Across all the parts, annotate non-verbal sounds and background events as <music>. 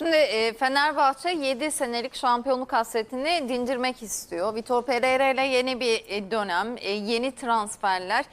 Şimdi e, Fenerbahçe 7 senelik şampiyonluk hasretini dindirmek istiyor. Vitor Pereira ile yeni bir e, dönem, e, yeni transferler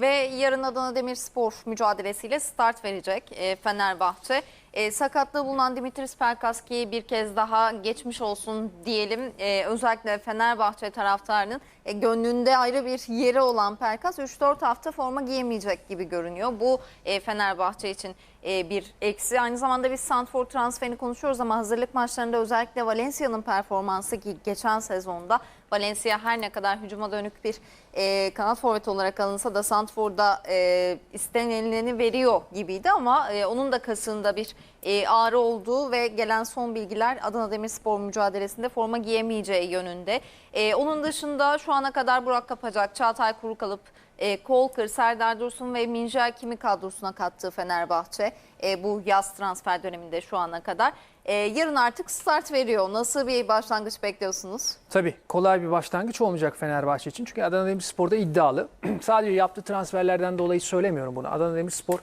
ve yarın Adana Demirspor mücadelesiyle start verecek Fenerbahçe. E, sakatlığı bulunan Dimitris Pelkaski'yi bir kez daha geçmiş olsun diyelim. Özellikle Fenerbahçe taraftarının gönlünde ayrı bir yeri olan Pelkas 3-4 hafta forma giyemeyecek gibi görünüyor. Bu Fenerbahçe için e, bir eksi. Aynı zamanda biz Santfor transferini konuşuyoruz ama hazırlık maçlarında özellikle Valencia'nın performansı ki geçen sezonda Valencia her ne kadar hücuma dönük bir e, kanat forvet olarak alınsa da Santfor'da e, istenileni veriyor gibiydi ama e, onun da kasında bir e, ağrı olduğu ve gelen son bilgiler Adana Demirspor mücadelesinde forma giyemeyeceği yönünde. E, onun dışında şu ana kadar Burak Kapacak, Çağatay Kurukalıp, e, Kolkır, Serdar Dursun ve Minja Kimi kadrosuna kattığı Fenerbahçe e, bu yaz transfer döneminde şu ana kadar. E, yarın artık start veriyor. Nasıl bir başlangıç bekliyorsunuz? Tabii kolay bir başlangıç olmayacak Fenerbahçe için. Çünkü Adana Demirspor'da iddialı. <clears throat> Sadece yaptığı transferlerden dolayı söylemiyorum bunu. Adana Demirspor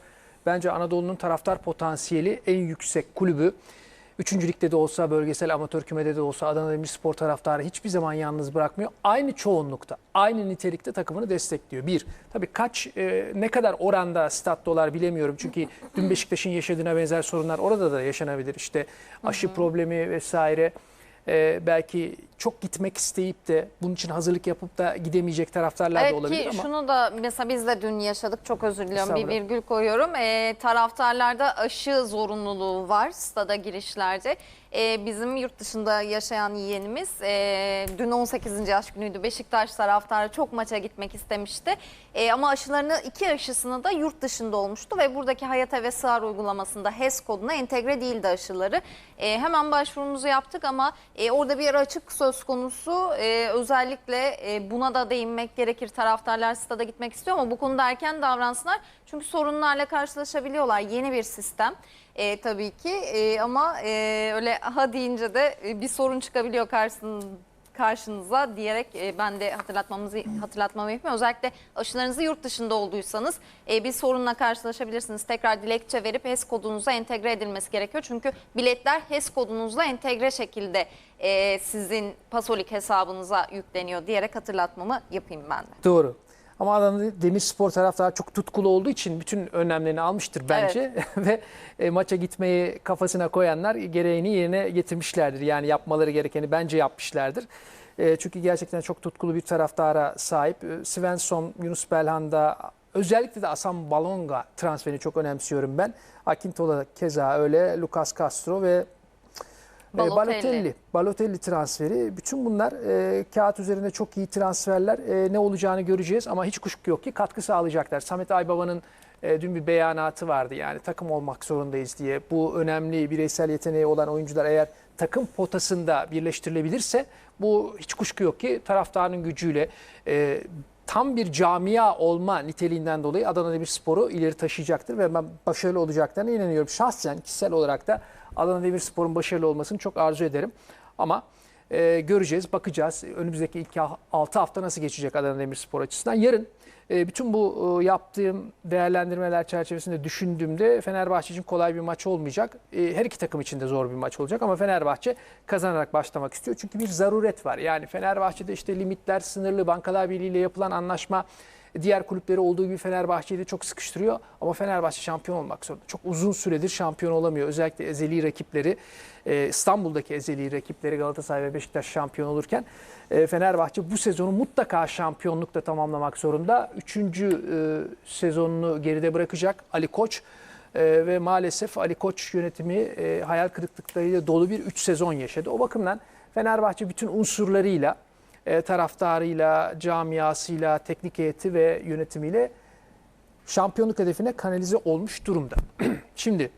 bence Anadolu'nun taraftar potansiyeli en yüksek kulübü. Üçüncü ligde de olsa, bölgesel amatör kümede de olsa Adana Demirspor taraftarı hiçbir zaman yalnız bırakmıyor. Aynı çoğunlukta, aynı nitelikte takımını destekliyor. Bir, tabii kaç, e, ne kadar oranda stat dolar bilemiyorum. Çünkü dün Beşiktaş'ın yaşadığına benzer sorunlar orada da yaşanabilir. İşte aşı problemi vesaire. Ee, belki çok gitmek isteyip de bunun için hazırlık yapıp da gidemeyecek taraftarlar da Evet olabilir ki ama şunu da mesela biz de dün yaşadık çok özür diliyorum bir virgül koyuyorum. Ee, taraftarlarda aşı zorunluluğu var stada girişlerde. Ee, bizim yurt dışında yaşayan yeğenimiz e, dün 18. yaş günüydü Beşiktaş taraftarı çok maça gitmek istemişti. E, ama aşılarını iki aşısını da yurt dışında olmuştu ve buradaki Hayata ve Sığar uygulamasında HES koduna entegre değildi aşıları. E, hemen başvurumuzu yaptık ama e, orada bir açık söz konusu. E, özellikle e, buna da değinmek gerekir. Taraftarlar stada gitmek istiyor ama bu konuda erken davransınlar. Çünkü sorunlarla karşılaşabiliyorlar. Yeni bir sistem e, tabii ki E, ama e, öyle ha deyince de e, bir sorun çıkabiliyor karşısında karşınıza diyerek e, ben de hatırlatmamızı hatırlatmamı yapayım. Özellikle aşılarınızı yurt dışında olduysanız e, bir sorunla karşılaşabilirsiniz. Tekrar dilekçe verip HES kodunuza entegre edilmesi gerekiyor. Çünkü biletler HES kodunuzla entegre şekilde e, sizin Pasolik hesabınıza yükleniyor diyerek hatırlatmamı yapayım ben de. doğru. Ama Adana Demirspor taraftarı çok tutkulu olduğu için bütün önlemlerini almıştır bence. <laughs> Ve e, maça gitmeyi kafasına koyanlar gereğini yerine getirmişlerdir. Yani yapmaları gerekeni bence yapmışlardır. E, çünkü gerçekten çok tutkulu bir taraftara sahip. E, Svensson, Yunus Belhanda, özellikle de Asan Balonga transferini çok önemsiyorum ben. Akintola keza öyle, Lucas Castro ve Balotelli. Balotelli. Balotelli transferi. Bütün bunlar e, kağıt üzerinde çok iyi transferler. E, ne olacağını göreceğiz ama hiç kuşku yok ki katkı sağlayacaklar. Samet Aybaba'nın e, dün bir beyanatı vardı yani takım olmak zorundayız diye. Bu önemli bireysel yeteneği olan oyuncular eğer takım potasında birleştirilebilirse bu hiç kuşku yok ki taraftarın gücüyle e, tam bir camia olma niteliğinden dolayı Adana Demirspor'u ileri taşıyacaktır ve ben başarılı olacaklarına inanıyorum. Şahsen kişisel olarak da Adana Demirspor'un başarılı olmasını çok arzu ederim. Ama e, göreceğiz, bakacağız. Önümüzdeki ilk 6 hafta nasıl geçecek Adana Demirspor açısından. Yarın bütün bu e, yaptığım değerlendirmeler çerçevesinde düşündüğümde Fenerbahçe için kolay bir maç olmayacak. E, her iki takım için de zor bir maç olacak ama Fenerbahçe kazanarak başlamak istiyor. Çünkü bir zaruret var. Yani Fenerbahçe'de işte limitler sınırlı, Bankalar Birliği ile yapılan anlaşma diğer kulüpleri olduğu gibi Fenerbahçe'yi de çok sıkıştırıyor. Ama Fenerbahçe şampiyon olmak zorunda. Çok uzun süredir şampiyon olamıyor. Özellikle ezeli rakipleri, e, İstanbul'daki ezeli rakipleri Galatasaray ve Beşiktaş şampiyon olurken e, Fenerbahçe bu sezonu mutlaka şampiyonlukla tamamlamak zorunda. Üçüncü e, sezonunu geride bırakacak Ali Koç. Ve maalesef Ali Koç yönetimi hayal kırıklıklarıyla dolu bir 3 sezon yaşadı. O bakımdan Fenerbahçe bütün unsurlarıyla e, taraftarıyla, camiasıyla, teknik heyeti ve yönetimiyle şampiyonluk hedefine kanalize olmuş durumda. <clears throat> Şimdi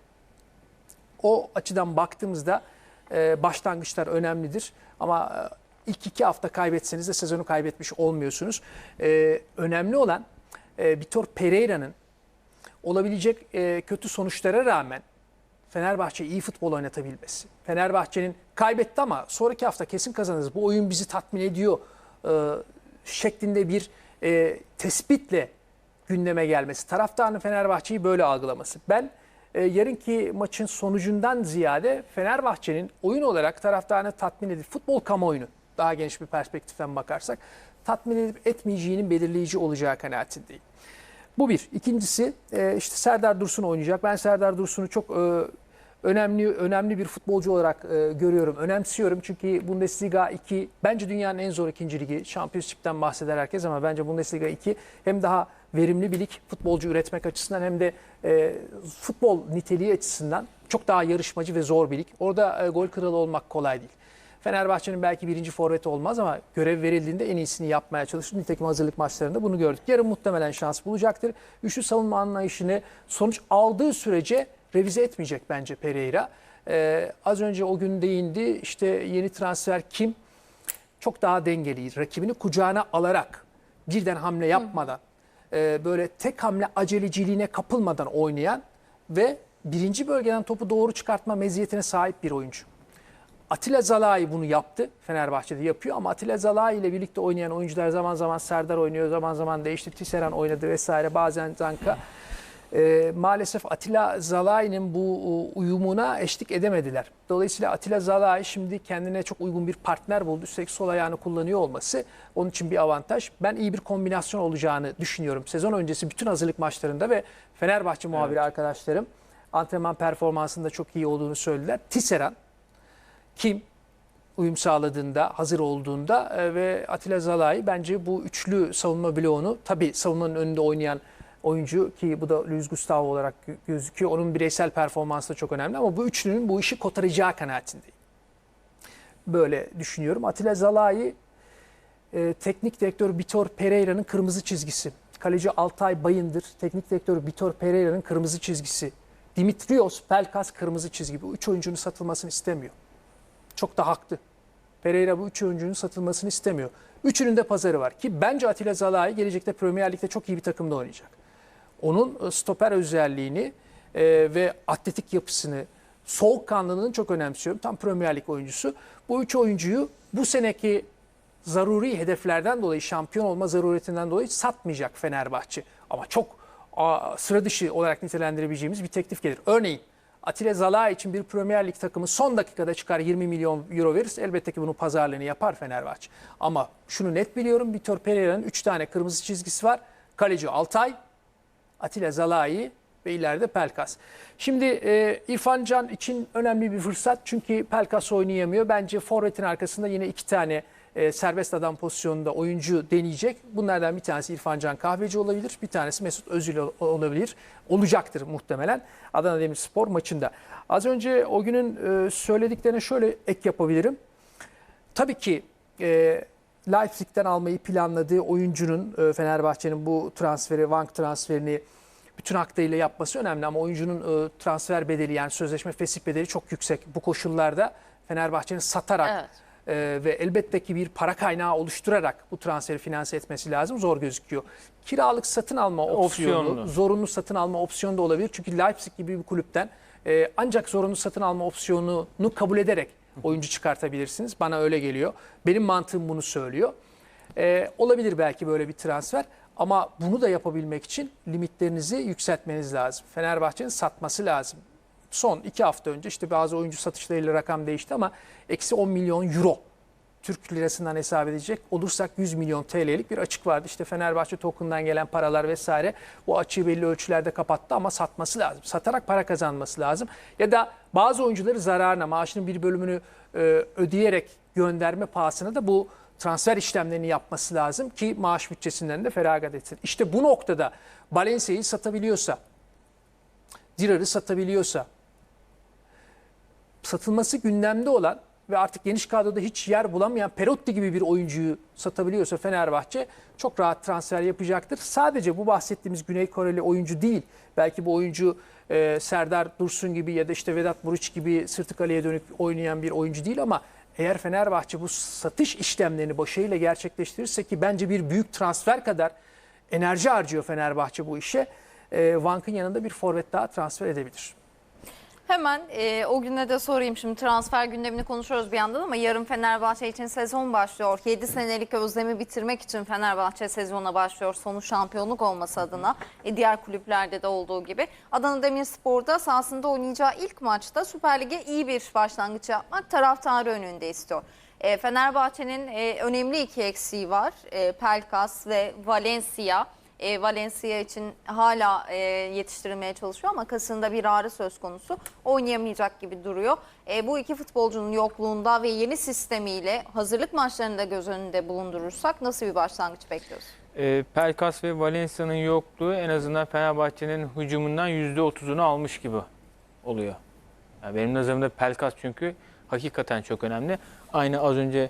o açıdan baktığımızda e, başlangıçlar önemlidir ama e, ilk iki hafta kaybetseniz de sezonu kaybetmiş olmuyorsunuz. E, önemli olan e, Vitor Pereira'nın olabilecek e, kötü sonuçlara rağmen Fenerbahçe iyi futbol oynatabilmesi. Fenerbahçe'nin kaybetti ama sonraki hafta kesin kazanırız. Bu oyun bizi tatmin ediyor e, şeklinde bir e, tespitle gündeme gelmesi. Taraftarın Fenerbahçe'yi böyle algılaması. Ben e, yarınki maçın sonucundan ziyade Fenerbahçe'nin oyun olarak taraftarını tatmin edip futbol kamuoyunu daha geniş bir perspektiften bakarsak tatmin edip etmeyeceğinin belirleyici olacağı kanaatindeyim. Bu bir. İkincisi e, işte Serdar Dursun oynayacak. Ben Serdar Dursun'u çok e, önemli önemli bir futbolcu olarak e, görüyorum. Önemsiyorum çünkü Bundesliga 2 bence dünyanın en zor ikinci ligi. Championship'ten bahseder herkes ama bence Bundesliga 2 hem daha verimli bir lig futbolcu üretmek açısından hem de e, futbol niteliği açısından çok daha yarışmacı ve zor bir lig. Orada e, gol kralı olmak kolay değil. Fenerbahçe'nin belki birinci forveti olmaz ama görev verildiğinde en iyisini yapmaya çalıştı. Nitekim hazırlık maçlarında bunu gördük. Yarın muhtemelen şans bulacaktır. Üçlü savunma anlayışını sonuç aldığı sürece revize etmeyecek bence Pereira. Ee, az önce o gün değindi. İşte yeni transfer kim? Çok daha dengeli. Rakibini kucağına alarak birden hamle yapmadan e, böyle tek hamle aceleciliğine kapılmadan oynayan ve birinci bölgeden topu doğru çıkartma meziyetine sahip bir oyuncu. Atilla Zalai bunu yaptı. Fenerbahçe'de yapıyor ama Atilla Zalai ile birlikte oynayan oyuncular zaman zaman Serdar oynuyor, zaman zaman da işte Tisserand oynadı vesaire bazen Zanka. Ee, maalesef Atilla Zalai'nin bu e, uyumuna eşlik edemediler. Dolayısıyla Atilla Zalai şimdi kendine çok uygun bir partner buldu. Üstelik sol ayağını kullanıyor olması onun için bir avantaj. Ben iyi bir kombinasyon olacağını düşünüyorum. Sezon öncesi bütün hazırlık maçlarında ve Fenerbahçe muhabiri arkadaşlarım antrenman performansında çok iyi olduğunu söylediler. Tisserand kim uyum sağladığında, hazır olduğunda e, ve Atilla Zalai bence bu üçlü savunma bloğunu tabii savunmanın önünde oynayan oyuncu ki bu da Luis Gustavo olarak gö- gözüküyor. Onun bireysel performansı da çok önemli ama bu üçlünün bu işi kotaracağı kanaatindeyim. Böyle düşünüyorum. Atilla Zalai e, teknik direktör Vitor Pereira'nın kırmızı çizgisi. Kaleci Altay Bayındır, teknik direktör Vitor Pereira'nın kırmızı çizgisi. Dimitrios Pelkas kırmızı çizgi. Bu üç oyuncunun satılmasını istemiyor. Çok da haklı. Pereira bu üç oyuncunun satılmasını istemiyor. Üçünün de pazarı var ki bence Atilla Zalai gelecekte Premier Lig'de çok iyi bir takımda oynayacak. Onun e, stoper özelliğini e, ve atletik yapısını, soğukkanlılığını çok önemsiyorum. Tam Premier Lig oyuncusu. Bu üç oyuncuyu bu seneki zaruri hedeflerden dolayı, şampiyon olma zaruretinden dolayı satmayacak Fenerbahçe. Ama çok a, sıra dışı olarak nitelendirebileceğimiz bir teklif gelir. Örneğin Atilla Zalai için bir Premier Lig takımı son dakikada çıkar 20 milyon euro verir. Elbette ki bunun pazarlığını yapar Fenerbahçe. Ama şunu net biliyorum Vitor Pereira'nın 3 tane kırmızı çizgisi var. Kaleci Altay, Atilla Zalai ve ileride Pelkas. Şimdi e, İrfan Can için önemli bir fırsat çünkü Pelkas oynayamıyor. Bence forvetin arkasında yine iki tane e, serbest adam pozisyonunda oyuncu deneyecek. Bunlardan bir tanesi İrfan Can Kahveci olabilir, bir tanesi Mesut Özil ol- olabilir. Olacaktır muhtemelen Adana Demirspor maçında. Az önce o günün e, söylediklerine şöyle ek yapabilirim. Tabii ki e, Leipzig'ten almayı planladığı oyuncunun e, Fenerbahçe'nin bu transferi, Wank transferini bütün hakkıyla yapması önemli ama oyuncunun e, transfer bedeli yani sözleşme fesih bedeli çok yüksek. Bu koşullarda Fenerbahçe'nin satarak Evet. E, ve elbette ki bir para kaynağı oluşturarak bu transferi finanse etmesi lazım. Zor gözüküyor. Kiralık satın alma opsiyonu, Opsiyonlu. zorunlu satın alma opsiyonu da olabilir. Çünkü Leipzig gibi bir kulüpten e, ancak zorunlu satın alma opsiyonunu kabul ederek oyuncu çıkartabilirsiniz. Bana öyle geliyor. Benim mantığım bunu söylüyor. E, olabilir belki böyle bir transfer ama bunu da yapabilmek için limitlerinizi yükseltmeniz lazım. Fenerbahçe'nin satması lazım. Son iki hafta önce işte bazı oyuncu satışlarıyla rakam değişti ama eksi 10 milyon euro Türk lirasından hesap edecek olursak 100 milyon TL'lik bir açık vardı. İşte Fenerbahçe token'dan gelen paralar vesaire bu açığı belli ölçülerde kapattı ama satması lazım. Satarak para kazanması lazım. Ya da bazı oyuncuları zararına maaşının bir bölümünü e, ödeyerek gönderme pahasına da bu transfer işlemlerini yapması lazım ki maaş bütçesinden de feragat etsin. İşte bu noktada Valencia'yı satabiliyorsa, Dirar'ı satabiliyorsa, satılması gündemde olan ve artık geniş kadroda hiç yer bulamayan Perotti gibi bir oyuncuyu satabiliyorsa Fenerbahçe çok rahat transfer yapacaktır. Sadece bu bahsettiğimiz Güney Koreli oyuncu değil. Belki bu oyuncu e, Serdar Dursun gibi ya da işte Vedat Muriç gibi sırtı kaleye dönük oynayan bir oyuncu değil ama eğer Fenerbahçe bu satış işlemlerini başarıyla gerçekleştirirse ki bence bir büyük transfer kadar enerji harcıyor Fenerbahçe bu işe. E, Vank'ın yanında bir forvet daha transfer edebilir. Hemen e, o güne de sorayım. Şimdi transfer gündemini konuşuyoruz bir yandan ama yarın Fenerbahçe için sezon başlıyor. 7 senelik özlemi bitirmek için Fenerbahçe sezona başlıyor. Sonu şampiyonluk olması adına. E, diğer kulüplerde de olduğu gibi. Adana Demirspor'da sahasında oynayacağı ilk maçta Süper Lig'e iyi bir başlangıç yapmak taraftarı önünde istiyor. E, Fenerbahçe'nin e, önemli iki eksiği var. E, Pelkas ve Valencia. E, Valencia için hala e, yetiştirilmeye çalışıyor ama kasında bir ağrı söz konusu. Oynayamayacak gibi duruyor. E, bu iki futbolcunun yokluğunda ve yeni sistemiyle hazırlık maçlarını da göz önünde bulundurursak nasıl bir başlangıç bekliyoruz? E, Pelkas ve Valencia'nın yokluğu en azından Fenerbahçe'nin hücumundan %30'unu almış gibi oluyor. Yani benim nazarımda Pelkas çünkü hakikaten çok önemli. Aynı az önce